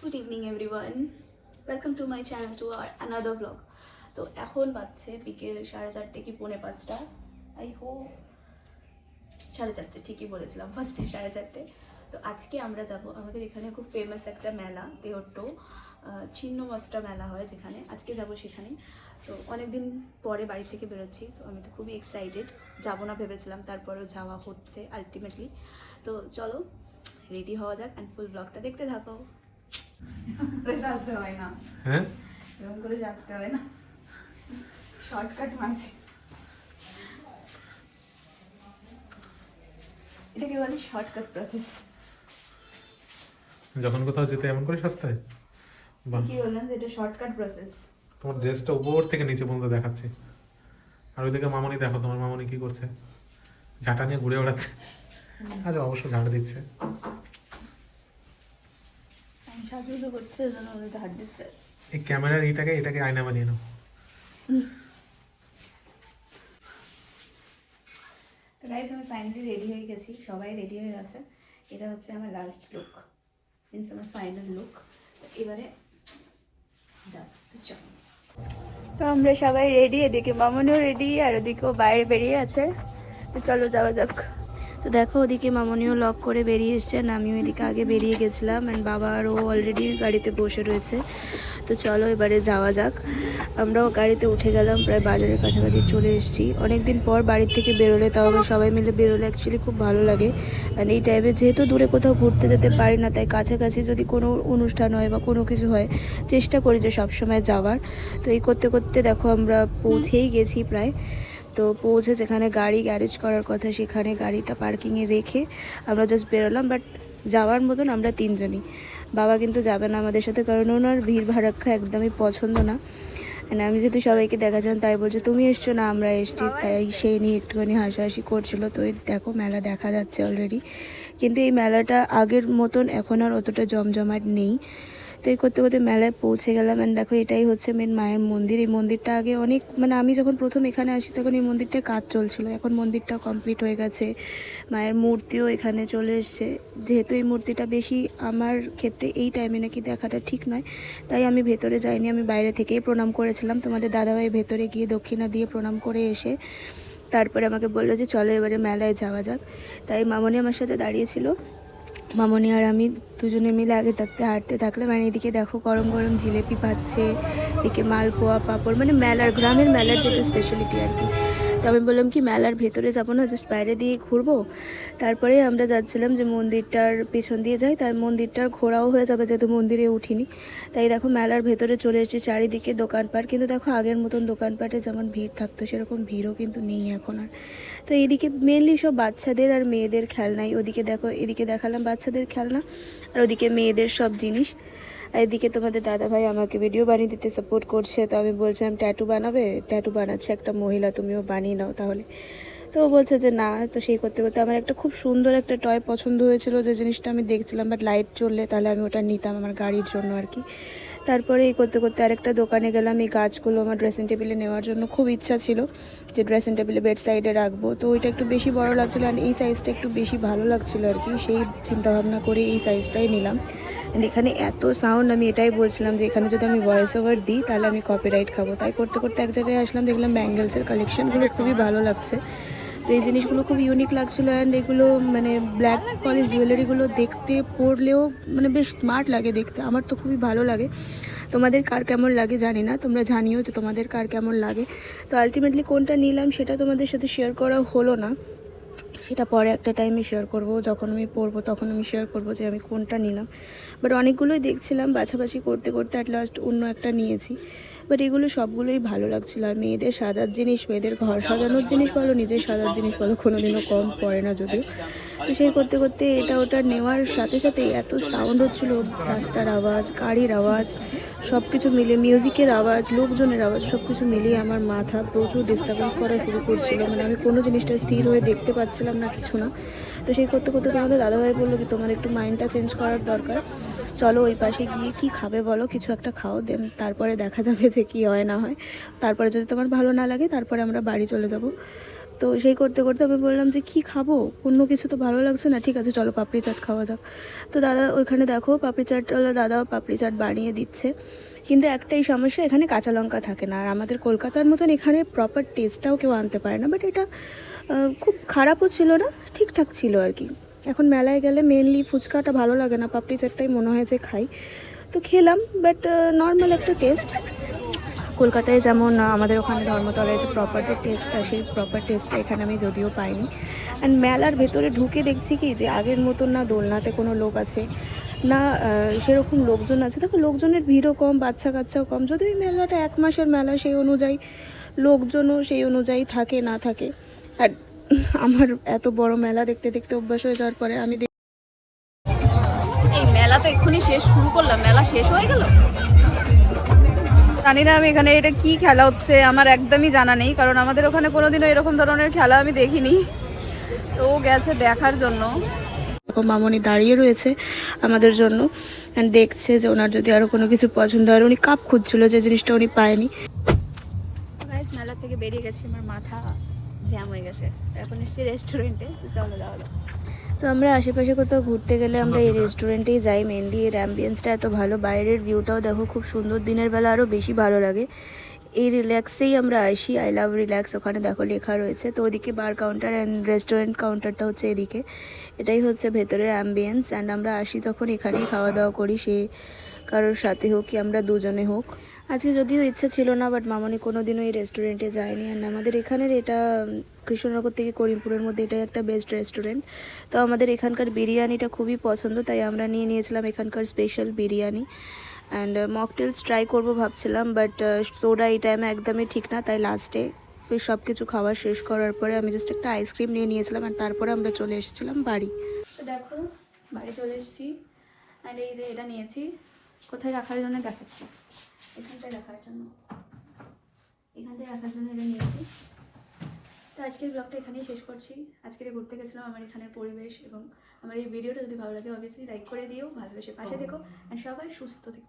Good evening everyone welcome to my channel to R another blog তো এখন বাজছে বিকেল সাড়ে চারটে কি, পৌনে পাঁচটা। আই হোপ সাড়ে চারটে, ঠিকই বলেছিলাম, ফার্স্টে সাড়ে চারটে। তো আজকে আমরা যাব, আমাদের এখানে খুব ফেমাস একটা মেলা, দেহট্ট। ছিন্ন মস্তা মেলা হয় যেখানে। আজকে যাব সেখানে তো অনেকদিন পরে বাড়ি থেকে বেরোচ্ছি, তো আমি তো খুবই এক্সাইটেড যাব না ভেবেছিলাম, তারপরেও যাওয়া হচ্ছে আলটিমেটলি তো চলো রেডি হওয়া যাক অ্যান্ড ফুল ব্লগটা দেখতে থাকো। করে সাজতে হয় না। হ্যাঁ? এরকম করে সাজতে হয় না। শর্টকাট মারছি। এটাকে বলে? শর্টকাট প্রসেস যখন কোথাও যেতে এমন করে সাজতে হয়? কি বললাম যে এটা শর্টকাট প্রসেস তোমার ড্রেসটা উপর থেকে নিচে পর্যন্ত দেখাচ্ছে। আর ওইদিকে মামনি দেখো তোমার মামনি কি করছে? ঝাঁটা নিয়ে ঘুরে বেড়াচ্ছে। আজ অবশ্য ঝাঁটা দিচ্ছে। আমি করছে ওই জন্য ওদের ধার দিচ্ছে। এই ক্যামেরার এইটাকে এটাকে আয়না বানিয়ে নাও। তো গাইজ আমি ফাইনালি রেডি হয়ে গেছি। সবাই রেডি হয়ে গেছে। এটা হচ্ছে আমার লাস্ট লুক মিনস আমার ফাইনাল লুক এবারে যাক তো চলো। তো আমরা সবাই রেডি এদিকে মামনিও রেডি আর ওদিকেও বাইরে বেরিয়ে আছে। তো চলো যাওয়া যাক। তো দেখো ওদিকে মামনিও লক করে বেরিয়ে এসছেন আমিও এদিকে আগে বেরিয়ে গেছিলাম অ্যান্ড বাবা আরও অলরেডি গাড়িতে বসে রয়েছে। তো চলো এবারে যাওয়া যাক। আমরাও গাড়িতে উঠে গেলাম, প্রায় বাজারের কাছাকাছি চলে এসেছি। অনেকদিন পর বাড়ির থেকে বেরোলে তাও আবার সবাই মিলে বেরোলে অ্যাকচুয়ালি খুব ভালো লাগে। অ্যান্ড এই টাইমে যেহেতু দূরে কোথাও ঘুরতে যেতে পারি না, তাই কাছাকাছি যদি কোনো অনুষ্ঠান হয় বা কোনো কিছু হয়, চেষ্টা করি যে সবসময় যাওয়ার। তো এই করতে করতে দেখো আমরা পৌঁছেই গেছি প্রায়। তো পৌঁছে যেখানে গাড়ি গ্যারেজ করার কথা সেখানে গাড়িটা পার্কিংয়ে রেখে আমরা জাস্ট বেরোলাম বাট যাওয়ার মতন আমরা তিনজনই। বাবা কিন্তু যাবে না আমাদের সাথে কারণ ওনার ভিড় ভাড়াক্ষা একদমই পছন্দ না। আমি যেহেতু সবাইকে দেখাচ্ছিলাম তাই বলছে তুমি এসছো না আমরা এসছি। তাই সেই নিয়ে একটুখানি হাসাহাসি করছিল। তো এই দেখো মেলা দেখা যাচ্ছে অলরেডি কিন্তু এই মেলাটা আগের মতন এখন আর অতটা জমজমাট নেই। তো এই করতে করতে মেলায় পৌঁছে গেলাম অ্যান্ড দেখো এটাই হচ্ছে মেন মায়ের মন্দির। এই মন্দিরটা আগে অনেক মানে আমি যখন প্রথম এখানে আসি তখন এই মন্দিরটা কাজ চলছিল। এখন মন্দিরটা কমপ্লিট হয়ে গেছে। মায়ের মূর্তিও এখানে চলে এসছে। যেহেতু এই মূর্তিটা বেশি আমার ক্ষেত্রে এই টাইমে নাকি দেখাটা ঠিক নয়, তাই আমি ভেতরে যাইনি। আমি বাইরে থেকেই প্রণাম করেছিলাম। তোমাদের দাদাভাই ভেতরে গিয়ে দক্ষিণা দিয়ে প্রণাম করে এসে তারপরে আমাকে বলল যে চলো এবারে মেলায় যাওয়া যাক। তাই মামনি আমার সাথে দাঁড়িয়েছিল মামনি আর আমি দুজনে মিলে আগে থাকতে, হাঁটতে থাকলে মানে এদিকে দেখো গরম গরম জিলেপি পাচ্ছে এদিকে মালপোয়া, পাঁপড় মানে মেলার, গ্রামের মেলার যেটা স্পেশালিটি আর কি। তো আমি বললাম কি, মেলার ভেতরে যাব না জাস্ট বাইরে দিয়ে ঘুরবো। তারপরে আমরা যাচ্ছিলাম যে মন্দিরটার পেছন দিয়ে যাই। তার মন্দিরটার ঘোরাও হয়ে যাবে, যেহেতু মন্দিরে উঠিনি। তাই দেখো মেলার ভেতরে চলে এসেছি, চারিদিকে দোকানপাট। কিন্তু দেখো আগের মতন দোকানপাটে যেমন ভিড় থাকতো, সেরকম ভিড়ও কিন্তু নেই এখন আর। তো এদিকে মেনলি সব বাচ্চাদের আর মেয়েদের খেলনাই। ওদিকে দেখো, এদিকে দেখালাম বাচ্চাদের খেলনা, আর ওদিকে মেয়েদের সব জিনিস। এদিকে তোমাদের দাদাভাই আমাকে ভিডিও বানিয়ে দিতে সাপোর্ট করছে, তো আমি বলছিলাম ট্যাটু বানাবে? ট্যাটু বানাচ্ছে একটা মহিলা, তুমিও বানিয়ে নাও তাহলে। তো বলছে যে, না। তো সেই করতে করতে আমার একটা খুব সুন্দর একটা টয় পছন্দ হয়েছিল, যে জিনিসটা আমি দেখছিলাম বাট লাইট চললে তাহলে আমি ওটা নিতাম আমার গাড়ির জন্য আর কি। তারপরে এই করতে করতে আরেকটা দোকানে গেলাম। এই গাছগুলো আমার ড্রেসিং টেবিলে নেওয়ার জন্য খুব ইচ্ছা ছিল যে ড্রেসিং টেবিলে বেড সাইডে রাখব। তো ওইটা একটু বেশি বড় লাগছিল আর এই সাইজটা একটু বেশি ভালো লাগছিল আর কি। সেই চিন্তাভাবনা করে এই সাইজটাই নিলাম। এখানে এত সাউন্ড আমি এটাই বলছিলাম যে এখানে যদি আমি ভয়েস ওভার দিই, তাহলে আমি কপিরাইট খাব। তাই করতে করতে এক জায়গায় আসলাম, দেখলাম ব্যাঙ্গেলসের কালেকশনগুলো খুবই ভালো লাগছে। তো এই জিনিসগুলো খুব ইউনিক লাগছিল অ্যান্ড এগুলো মানে ব্ল্যাক পলিশ জুয়েলারিগুলো দেখতে, পরলেও মানে বেশ স্মার্ট লাগে দেখতে। আমার তো খুবই ভালো লাগে। তোমাদের কার কেমন লাগে জানি না, তোমরা জানিও যে তোমাদের কার কেমন লাগে। তো আলটিমেটলি কোনটা নিলাম সেটা তোমাদের সাথে শেয়ার করা হলো না। সেটা পরে একটা টাইমে শেয়ার করব। যখন আমি পড়ব তখন আমি শেয়ার করব যে আমি কোনটা নিলাম। বাট অনেকগুলোই দেখছিলাম, বাছাবাছি করতে করতে অ্যাট লাস্ট অন্য একটা নিয়েছি। বাট এগুলো সবগুলোই ভালো লাগছিল। আর মেয়েদের সাজার জিনিস, মেয়েদের ঘর সাজানোর জিনিস বলো, নিজের সাজার জিনিস বলো, কোনোদিনও কম পড়ে না যদিও। তো সেই করতে করতে এটা ওটা নেওয়ার সাথে সাথে এত সাউন্ড হচ্ছিল, রাস্তার আওয়াজ, গাড়ির আওয়াজ সব কিছু মিলে মিউজিকের আওয়াজ, লোকজনের আওয়াজ সব কিছু মিলিয়ে আমার মাথা প্রচুর ডিস্টার্বেন্স করা শুরু করছিল। মানে আমি কোনো জিনিসটা স্থির হয়ে দেখতে পাচ্ছিলাম না, কিছু না। তো সেই করতে করতে তোমাদের দাদাভাই বলল কি, তোমার একটু মাইন্ডটা চেঞ্জ করার দরকার। চলো ওই পাশে গিয়ে কি খাবে বলো, কিছু একটা খাও, দেন তারপরে দেখা যাবে যে কি হয় না হয়। তারপরে যদি তোমার ভালো না লাগে, তারপরে আমরা বাড়ি চলে যাব। তো সেই করতে করতে আমি বললাম যে, কি খাব? অন্য কিছু তো ভালো লাগছে না, ঠিক আছে, চলো পাপড়ি চাট খাওয়া যাক। তো দাদা ওইখানে দেখো, পাপড়ি চাট দাদাও পাপড়ি চাট বানিয়ে দিচ্ছে। কিন্তু একটাই সমস্যা, এখানে কাঁচা লঙ্কা থাকে না। আর আমাদের কলকাতার মতন এখানে প্রপার টেস্টটাও কেউ আনতে পারে না। বাট এটা খুব খারাপও ছিল না, ঠিকঠাক ছিল আর কি। এখন মেলায় গেলে মেনলি ফুচকাটা ভালো লাগে না, পাপড়ি চাটটাই মনে হয় যে খাই। তো খেলাম বাট নর্মাল একটা টেস্ট কলকাতায় যেমন আমাদের ওখানে ধর্মতলায় যে প্রপার যে টেস্টটা সেই প্রপার টেস্টটা এখানে আমি যদিও পাইনি। অ্যান্ড মেলার ভেতরে ঢুকে দেখছি কি, যে আগের মতন না দোলনাতে কোনো লোক আছে, না সেরকম লোকজন আছে। দেখো, লোকজনের ভিড়ও কম, বাচ্চা কাচ্চাও কম। যদিও মেলাটা এক মাসের মেলা, সেই অনুযায়ী লোকজনও সেই অনুযায়ী থাকে, না থাকে। আর আমার এত বড় মেলা দেখতে দেখতে অভ্যাস হয়ে যাওয়ার পরে আমি দেখ- এই মেলা তো এক্ষুনি শেষ শুরু করলাম মেলা শেষ হয়ে গেল? জানি না আমি এখানে এটা কি খেলা হচ্ছে আমার একদমই জানা নেই কারণ আমাদের ওখানে কোনোদিনও এরকম ধরনের খেলা আমি দেখিনি। তো ও গেছে দেখার জন্য। এরকম মামনি দাঁড়িয়ে রয়েছে আমাদের জন্য দেখছে যে ওনার যদি আরও কোনো কিছু পছন্দ হয় উনি কাপ খুঁজছিল যে জিনিসটা উনি পায়নি। মেলা থেকে বেরিয়ে গেছি আমার মাথা জ্যাম হয়ে গেছে। এখন এসেছি রেস্টুরেন্টে চলো যাওয়া তো আমরা আশেপাশে কোথাও ঘুরতে গেলে আমরা এই রেস্টুরেন্টেই যাই মেনলি এর অ্যাম্বিয়েন্সটা এত ভালো, বাইরের ভিউটাও দেখো, খুব সুন্দর। দিনের বেলা আরও বেশি ভালো লাগে। এই রিল্যাক্সেই আমরা আসি আই লাভ রিল্যাক্স ওখানে দেখো লেখা রয়েছে। তো ওদিকে বার কাউন্টার অ্যান্ড রেস্টুরেন্ট কাউন্টারটা হচ্ছে এদিকে। এটাই হচ্ছে ভেতরের অ্যাম্বিয়েন্স অ্যান্ড আমরা আসি তখন এখানেই খাওয়া দাওয়া করি, সে কারোর সাথে হোক কি আমরা দুজনে হোক। আজকে যদিও ইচ্ছা ছিল না বাট মামনি কোনো দিনও এই রেস্টুরেন্টে যায়নি। অ্যান্ড আমাদের এখানের এটা কৃষ্ণনগর থেকে করিমপুরের মধ্যে এটাই একটা বেস্ট রেস্টুরেন্ট তো আমাদের এখানকার বিরিয়ানিটা খুবই পছন্দ, তাই আমরা নিয়ে নিয়েছিলাম এখানকার special biryani. And mocktails try করব ভাবছিলাম বাট সোডা এই টাইমে একদমই ঠিক না, তাই লাস্টে ফির সব কিছু খাওয়া শেষ করার পরে আমি জাস্ট একটা আইসক্রিম নিয়ে নিয়েছিলাম, আর তারপরে আমরা চলে এসেছিলাম বাড়ি। তো দেখো, বাড়ি চলে এসেছি। আর এই যে এটা নিয়েছি, কোথায় রাখার জন্য দেখাচ্ছি। এখানটায় রাখার জন্য। এখানটায় রাখার জন্য এটা নিয়েছি। তো আজকের ব্লগটা এখানেই শেষ করছি। আজকে ঘুরতে গেছিলাম আমার এখানের পরিবেশ এবং আমার এই ভিডিওটা যদি ভালো লাগে অবভিয়াসলি লাইক করে দিও। ভালোবেসে পাশে দেখো অ্যান্ড সবাই সুস্থ থেকো।